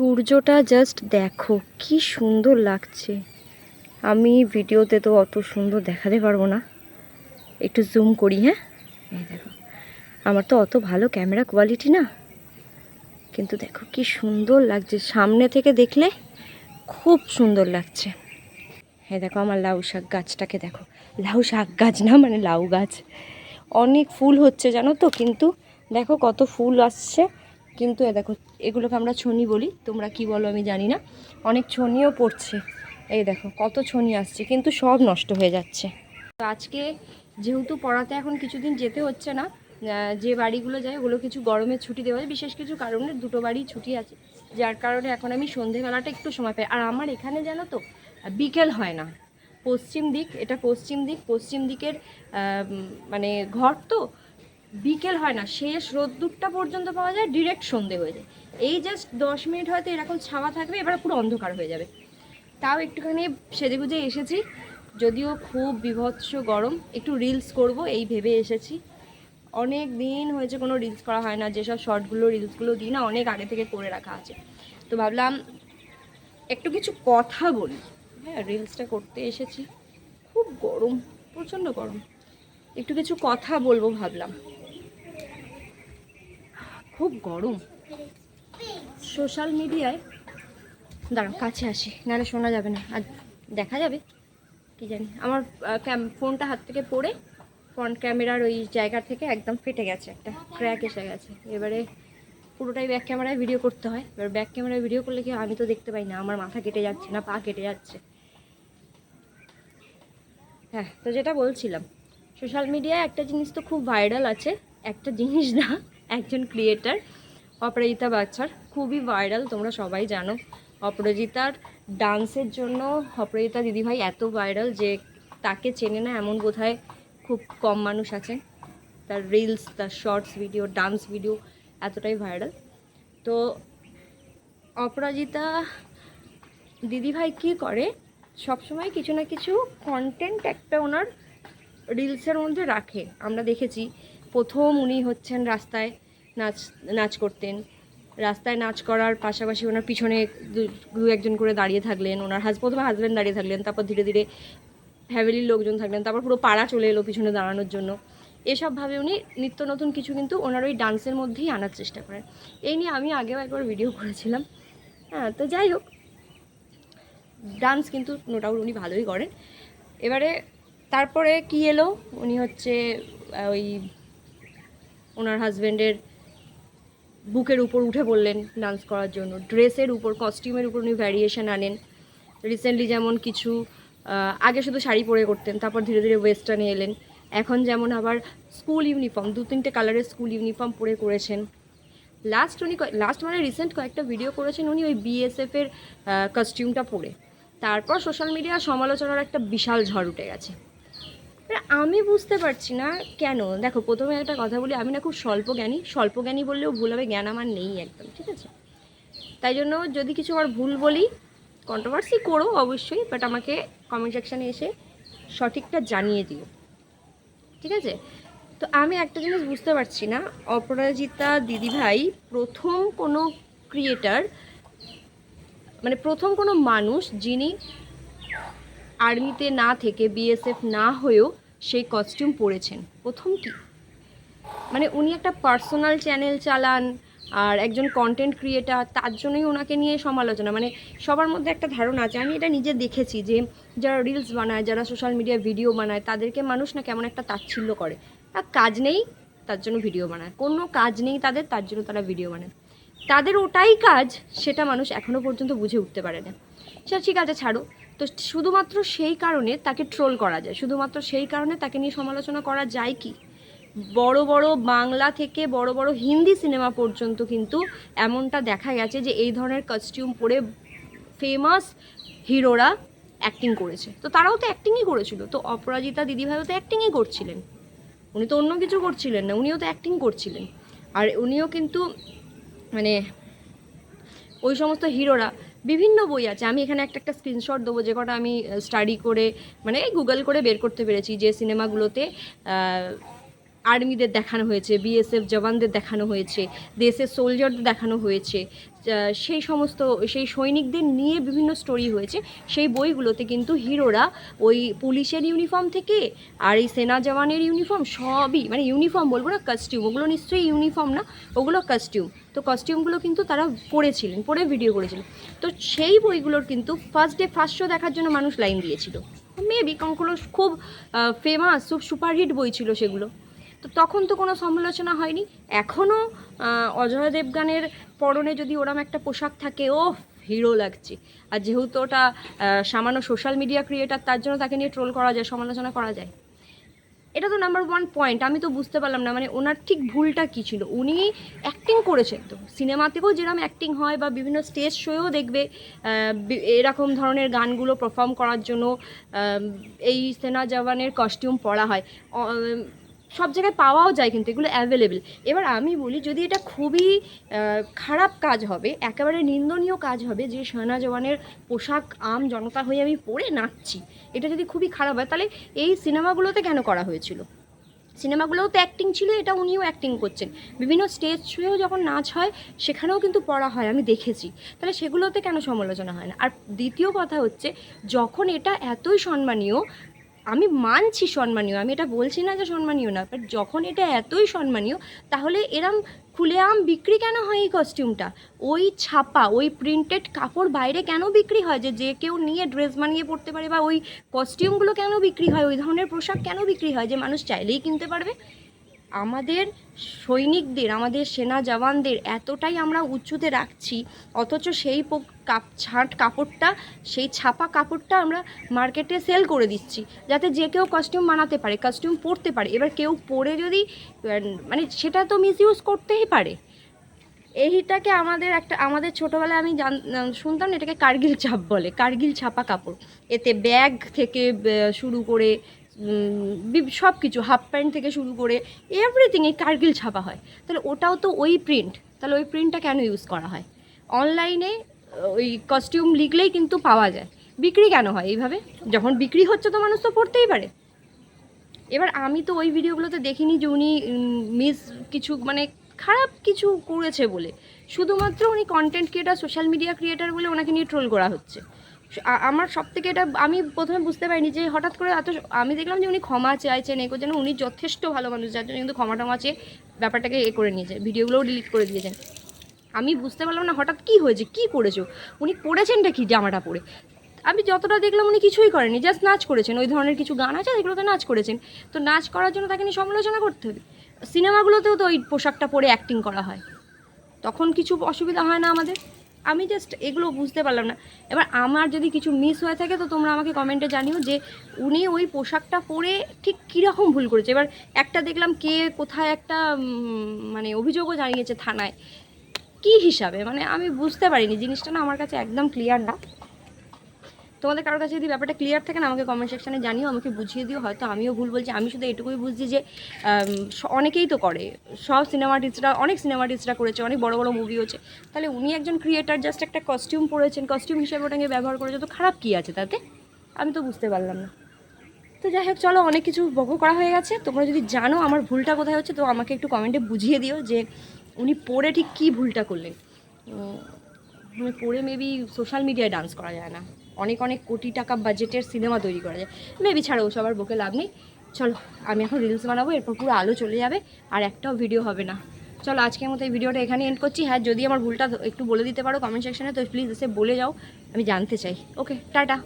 সূর্যটা জাস্ট দেখো, কি সুন্দর লাগছে। আমি ভিডিওতে তো অত সুন্দর দেখাতে পারব না। একটু জুম করি হ্যাঁ? এই দেখো, আমার তো অত ভালো ক্যামেরা কোয়ালিটি না। কিন্তু দেখো, কি সুন্দর লাগছে। সামনে থেকে দেখলে খুব সুন্দর লাগছে। হ্যাঁ দেখো, আমার লাউ শাক গাছটাকে দেখো। লাউ শাক গাছ না মানে লাউ গাছ। অনেক ফুল হচ্ছে জানো তো, কিন্তু দেখো কত ফুল আসছে। কিন্তু এ দেখো, এগুলোকে আমরা ছনি বলি। তোমরা কি বলো আমি জানি না। অনেক ছনিও পড়ছে। এই দেখো, কত ছনি আসছে, কিন্তু সব নষ্ট হয়ে যাচ্ছে। তো আজকে যেহেতু পড়াতে এখন কিছুদিন যেতে হচ্ছে না যে বাড়িগুলো যায় ওগুলো কিছু গরমের ছুটি দেওয়া হয় বিশেষ কিছু কারণে দুটো বাড়ি ছুটি আছে, যার কারণে এখন আমি সন্ধেবেলাটা একটু সময় পাই। আর আমার এখানে জানো তো, বিকেল হয় না। পশ্চিম দিক, এটা পশ্চিম দিক, পশ্চিম দিকের মানে ঘর তো বিকেল হয় না, শেষ রোদ্দুরটা পর্যন্ত পাওয়া যায় ডিরেক্ট সন্ধে হয়ে যায়। এই জাস্ট দশ মিনিট হয়তো এরকম ছাওয়া থাকবে, এবার পুরো অন্ধকার হয়ে যাবে। তাও একটুখানি সেজে গুজে এসেছি, যদিও খুব বিভৎস গরম, একটু রিলস করব, এই ভেবে এসেছি। অনেক দিন হয়েছে কোনো রিলস করা হয় না, যেসব শর্টগুলো রিলসগুলো দিই না, অনেক আগে থেকে করে রাখা আছে। তো ভাবলাম একটু কিছু কথা বলি। হ্যাঁ রিলসটা করতে এসেছি। খুব গরম, প্রচণ্ড গরম। একটু কিছু কথা বলব ভাবলাম। খুব গরম। সোশ্যাল মিডিয়ায় দাঁড়াও, কাছে আসি, নাহলে শোনা যাবে না। আর দেখা যাবে, কি জানি। আমার ক্যাম- ফোনটা হাত থেকে পড়ে ফ্রন্ট ক্যামেরার ওই জায়গা থেকে একদম ফেটে গেছে, একটা ক্র্যাক এসে গেছে। এবারে পুরোটাই ব্যাক ক্যামেরায় ভিডিও করতে হয়। এবার ব্যাক ক্যামেরায় ভিডিও করলে কি আমি তো দেখতে পাই না। আমার মাথা কেটে যাচ্ছে না, পা কেটে যাচ্ছে। হ্যাঁ তো যেটা বলছিলাম সোশ্যাল মিডিয়ায় একটা জিনিস তো খুব ভাইরাল আছে, একটা জিনিস না একজন ক্রিয়েটার অপরাজিতা বাচ্চার। খুবই ভাইরাল তোমরা সবাই জানো। অপরাজিতার ডান্সের জন্য অপরাজিতা দিদিভাই এত ভাইরাল যে তাকে চেনে না, এমন বোধহয় খুব কম মানুষ আছে। তার রিলস তার শর্টস ভিডিও ডান্স ভিডিও এতটাই ভাইরাল তো অপরাজিতা দিদিভাই কী করে? সবসময় কিছু না কিছু কন্টেন্ট একটা ওনার রিলসের মধ্যে রাখে। আমরা দেখেছি প্রথম উনি হচ্ছেন রাস্তায় নাচ নাচ করতেন। রাস্তায় নাচ করার পাশাপাশি ওনার পিছনে দু- একজন করে দাঁড়িয়ে থাকলেন, ওনার হাজ, প্রথমে হাজব্যান্ড দাঁড়িয়ে থাকলেন, তারপর ধীরে ধীরে ফ্যামিলির লোকজন থাকলেন, তারপর পুরো পাড়া চলে এলো পিছনে দাঁড়ানোর জন্য। এসবভাবে উনি নিত্য নতুন কিছু কিন্তু ওনার ওই ডান্সের মধ্যেই আনার চেষ্টা করেন। এই নিয়ে আমি আগেও একবার ভিডিও করেছিলাম। হ্যাঁ তো যাই হোক ডান্স কিন্তু নো ডাউট উনি ভালোই করেন। এবারে তারপরে কি এলো? উনি হচ্ছে ওই ওনার হাজব্যান্ডের বুকের উপর উঠে বললেন ডান্স করার জন্য। ড্রেসের উপর কস্টিউমের উপর উনি ভ্যারিয়েশন আনেন। রিসেন্টলি যেমন কিছু আগে শুধু শাড়ি পরে করতেন, তারপর ধীরে ধীরে ওয়েস্টার্নে এলেন। এখন যেমন আবার স্কুল ইউনিফর্ম দু তিনটে কালারের স্কুল ইউনিফর্ম পরে করেছেন। লাস্ট উনি লাস্ট মানে রিসেন্ট কয়েকটা ভিডিও করেছেন উনি ওই বিএসএফের কস্টিউমটা পরে। তারপর সোশ্যাল মিডিয়া সমালোচনার একটা বিশাল ঝড় উঠে গেছে। আমি বুঝতে পারছি না কেন। দেখো, প্রথমে একটা কথা বলি, আমি না খুব স্বল্প জ্ঞানী স্বল্প জ্ঞানী বললেও ভুল হবে, জ্ঞান আমার নেই একদম, ঠিক আছে? তাই জন্য যদি কিছু আমার ভুল বলি কন্ট্রোভার্সি করো অবশ্যই বাট আমাকে কমেন্ট সেকশানে এসে সঠিকটা জানিয়ে দিও, ঠিক আছে? তো আমি একটা জিনিস বুঝতে পারছি না, অপরাজিতা দিদিভাই প্রথম কোনো ক্রিয়েটার মানে প্রথম কোনো মানুষ যিনি আর্মিতে না থেকে বিএসএফ না হয়েও সেই কস্টিউম পরেছেন। প্রথম কি? মানে উনি একটা পার্সোনাল চ্যানেল চালান আর একজন কন্টেন্ট ক্রিয়েটার তার জন্যই ওনাকে নিয়ে সমালোচনা। মানে সবার মধ্যে একটা ধারণা আছে, আমি এটা নিজে দেখেছি যে যারা রিলস বানায়, যারা সোশ্যাল মিডিয়ায় ভিডিও বানায়, তাদেরকে মানুষ না কেমন একটা তাচ্ছিল্য করে। কাজ নেই, তার জন্য ভিডিও বানায়। কোনো কাজ নেই তাদের, তার জন্য তারা ভিডিও বানায়। তাদের ওটাই কাজ, সেটা মানুষ এখনও পর্যন্ত বুঝে উঠতে পারে না। সেটা ঠিক আছে, ছাড়ো। তো শুধুমাত্র সেই কারণে তাকে ট্রোল করা যায়। শুধুমাত্র সেই কারণে তাকে নিয়ে সমালোচনা করা যায় কি? বড় বড় বাংলা থেকে বড় বড় হিন্দি সিনেমা পর্যন্ত কিন্তু এমনটা দেখা গেছে যে এই ধরনের কস্টিউম পরে ফেমাস হিরোরা অ্যাক্টিং করেছে। তো তারাও তো অ্যাক্টিংই করেছিল। তো অপরাজিতা দিদিভাইও তো অ্যাক্টিংই করছিলেন। উনি তো অন্য কিছু করছিলেন না, উনিও তো অ্যাক্টিং করছিলেন। আর উনিও কিন্তু মানে ওই সমস্ত হিরোরা বিভিন্ন বই আছে। আমি এখানে একটা একটা স্ক্রিনশট দেবো যে কটা আমি স্টাডি করে মানে গুগল করে বের করতে পেরেছি যে সিনেমাগুলোতে আর্মিদের দেখানো হয়েছে বিএসএফ জওয়ানদের দেখানো হয়েছে, দেশের সোলজারদের দেখানো হয়েছে সেই সমস্ত, সেই সৈনিকদের নিয়ে বিভিন্ন স্টোরি হয়েছে। সেই বইগুলোতে কিন্তু হিরোরা ওই পুলিশের ইউনিফর্ম থেকে আর এই সেনা জওয়ানের ইউনিফর্ম সবই মানে ইউনিফর্ম বলব না কাস্টিউম ওগুলো নিশ্চয়ই ইউনিফর্ম না, ওগুলো কাস্টিউম তো কস্টিউমগুলো কিন্তু তারা পড়েছিলেন, পড়ে ভিডিও করেছিলেন। তো সেই বইগুলোর কিন্তু ফার্স্ট ডে ফার্স্ট শো দেখার জন্য মানুষ লাইন দিয়েছিল। মেবি কারণগুলো খুব ফেমাস খুব সুপারহিট বই ছিল সেগুলো। তো তখন তো কোনো সমালোচনা হয়নি। এখনও অজয় দেবগানের পরনে যদি ওরম একটা পোশাক থাকে ও হিরো লাগছে। আর যেহেতু ওটা সামান্য সোশ্যাল মিডিয়া ক্রিয়েটার তার জন্য তাকে নিয়ে ট্রোল করা যায়, সমালোচনা করা যায়। এটা তো নাম্বার ওয়ান পয়েন্ট আমি তো বুঝতে পারলাম না মানে ওনার ঠিক ভুলটা কী ছিল? উনি অ্যাক্টিং করেছেন তো। সিনেমাতেও যেরকম অ্যাক্টিং হয় বা বিভিন্ন স্টেজ শোয়েও দেখবে এরকম ধরনের গানগুলো পারফর্ম করার জন্য এই সেনা জওয়ানের কস্টিউম পরা হয়। সব জায়গায় পাওয়াও যায় কিন্তু এগুলো অ্যাভেলেবেল এবার আমি বলি, যদি এটা খুবই খারাপ কাজ হবে, একেবারে নিন্দনীয় কাজ হবে, যে সেনা জওয়ানের পোশাক আম জনতা হয়ে আমি পরে নাচছি, এটা যদি খুবই খারাপ হয়, তাহলে এই সিনেমাগুলোতে কেন করা হয়েছিল? সিনেমাগুলোও তো অ্যাক্টিং ছিল, এটা উনিও অ্যাক্টিং করছেন। বিভিন্ন স্টেজ শোয়েও যখন নাচ হয়, সেখানেও কিন্তু পড়া হয়, আমি দেখেছি। তাহলে সেগুলোতে কেন সমালোচনা হয় না? আর দ্বিতীয় কথা হচ্ছে, যখন এটা এতই সম্মানীয় আমি মানছি সম্মানীয়, আমি এটা বলছি না যে সম্মানীয় না বাট যখন এটা এতই সম্মানীয়, তাহলে এরম খুলে আম বিক্রি কেন হয় এই কস্টিউমটা ওই ছাপা, ওই প্রিন্টেড কাপড় বাইরে কেন বিক্রি হয়? যে যে কেউ নিয়ে ড্রেস বানিয়ে পড়তে পারে বা ওই কস্টিউমগুলো কেন বিক্রি হয়? ওই ধরনের পোশাক কেন বিক্রি হয়? যে মানুষ চাইলেই কিনতে পারবে। আমাদের সৈনিকদের, আমাদের সেনা জওয়ানদের এতটাই আমরা উঁচুতে রাখছি, অথচ সেই কাপ, ছাট কাপড়টা, সেই ছাপা কাপড়টা আমরা মার্কেটে সেল করে দিচ্ছি, যাতে যে কেউ কস্টিউম বানাতে পারে কস্টিউম পরতে পারে। এবার কেউ পরে যদি মানে সেটা তো মিস ইউজ করতেই পারে। এইটাকে আমাদের একটা, আমাদের ছোটোবেলায় আমি জান শুনতাম এটাকে কার্গিল ছাপ বলে, কার্গিল ছাপা কাপড়। এতে ব্যাগ থেকে শুরু করে সব কিছু হাফ প্যান্ট থেকে শুরু করে এভরিথিং এই কার্গিল ছাপা হয়। তাহলে ওটাও তো ওই প্রিন্ট তাহলে ওই প্রিন্টটা কেন ইউজ করা হয়? অনলাইনে ওই কস্টিউম লিখলেই কিন্তু পাওয়া যায়। বিক্রি কেন হয় এইভাবে? যখন বিক্রি হচ্ছে তো মানুষ তো পড়তেই পারে। এবার আমি তো ওই ভিডিওগুলোতে দেখিনি যে উনি মিস কিছু মানে খারাপ কিছু করেছে বলে। শুধুমাত্র উনি content creator social media creator বলে ওনাকে নিয়ে ট্রোল করা হচ্ছে। আমার সব থেকে এটা আমি প্রথমে বুঝতে পারিনি যে হঠাৎ করে এত আমি দেখলাম যে উনি ক্ষমা চাইছেন, এ যেন উনি যথেষ্ট ভালো মানুষ, যার জন্য কিন্তু ক্ষমা টমা চেয়ে ব্যাপারটাকে এ করে নিয়েছে, ভিডিওগুলোও ডিলিট করে দিয়েছেন। আমি বুঝতে পারলাম না হঠাৎ কি হয়েছে, কি করেছ? উনি করেছেনটা কি জামাটা পরে? আমি যতটা দেখলাম উনি কিছুই করেনি জাস্ট নাচ করেছেন, ওই ধরনের কিছু গান আছে যেগুলোতে নাচ করেছেন। তো নাচ করার জন্য তাকে নিয়ে সমালোচনা করতে হবে। সিনেমাগুলোতেও তো ওই পোশাকটা পরে অ্যাক্টিং করা হয়। তখন কিছু অসুবিধা হয় না আমাদের? আমি জাস্ট এগুলো বুঝতে পারলাম না। এবার আমার যদি কিছু মিস হয়ে থাকে, তো তোমরা আমাকে কমেন্টে জানিও যে উনি ওই পোশাকটা পরে ঠিক কীরকম ভুল করেছে। এবার একটা দেখলাম কে কোথায় একটা মানে অভিযোগও জানিয়েছে থানায়। কি হিসাবে? মানে আমি বুঝতে পারিনি। জিনিসটা না আমার কাছে একদম ক্লিয়ার না। তোমাদের কারোর কাছে যদি ব্যাপারটা ক্লিয়ার থাকে না, আমাকে কমেন্ট সেকশানে জানিও, আমাকে বুঝিয়ে দিও, হয়তো আমিও ভুল বলছি। আমি শুধু এটুকুই বুঝছি যে অনেকেই তো করে। সব সিনেমা আর্টিস্টরা অনেক সিনেমা আর্টিস্টরা করেছে, অনেক বড় বড় মুভি হচ্ছে। তাহলে উনি একজন ক্রিয়েটার জাস্ট একটা কস্টিউম পরেছেন কস্টিউম হিসেবে ওটাকে ব্যবহার করেছে, তো খারাপ কী আছে তাতে? আমি তো বুঝতে পারলাম না। তো যাই হোক, চলো, অনেক কিছু বকো করা হয়ে গেছে। তোমরা যদি জানো আমার ভুলটা কোথায় হচ্ছে, তো আমাকে একটু কমেন্টে বুঝিয়ে দিও যে, উনি পড়ে ঠিক কী ভুলটা করলেন। মানে পড়ে মেবি সোশ্যাল মিডিয়ায় ডান্স করা যায় না। অনেক অনেক কোটি টাকা বাজেটের সিনেমা তৈরি করা যায়। মেবি ছাড়া, ওসব আর বকে লাভ নেই। চলো, আমি এখন রিলস বানাবো, এরপর পুরো আলো চলে যাবে, আর একটাও ভিডিও হবে না। চলো, আজকের মতো এই ভিডিওটা এখানে এন্ড করছি। হ্যাঁ যদি আমার ভুলটা একটু বলে দিতে পারো কমেন্ট সেকশনে তো প্লিজ এসে বলে যাও, আমি জানতে চাই। Okay tata.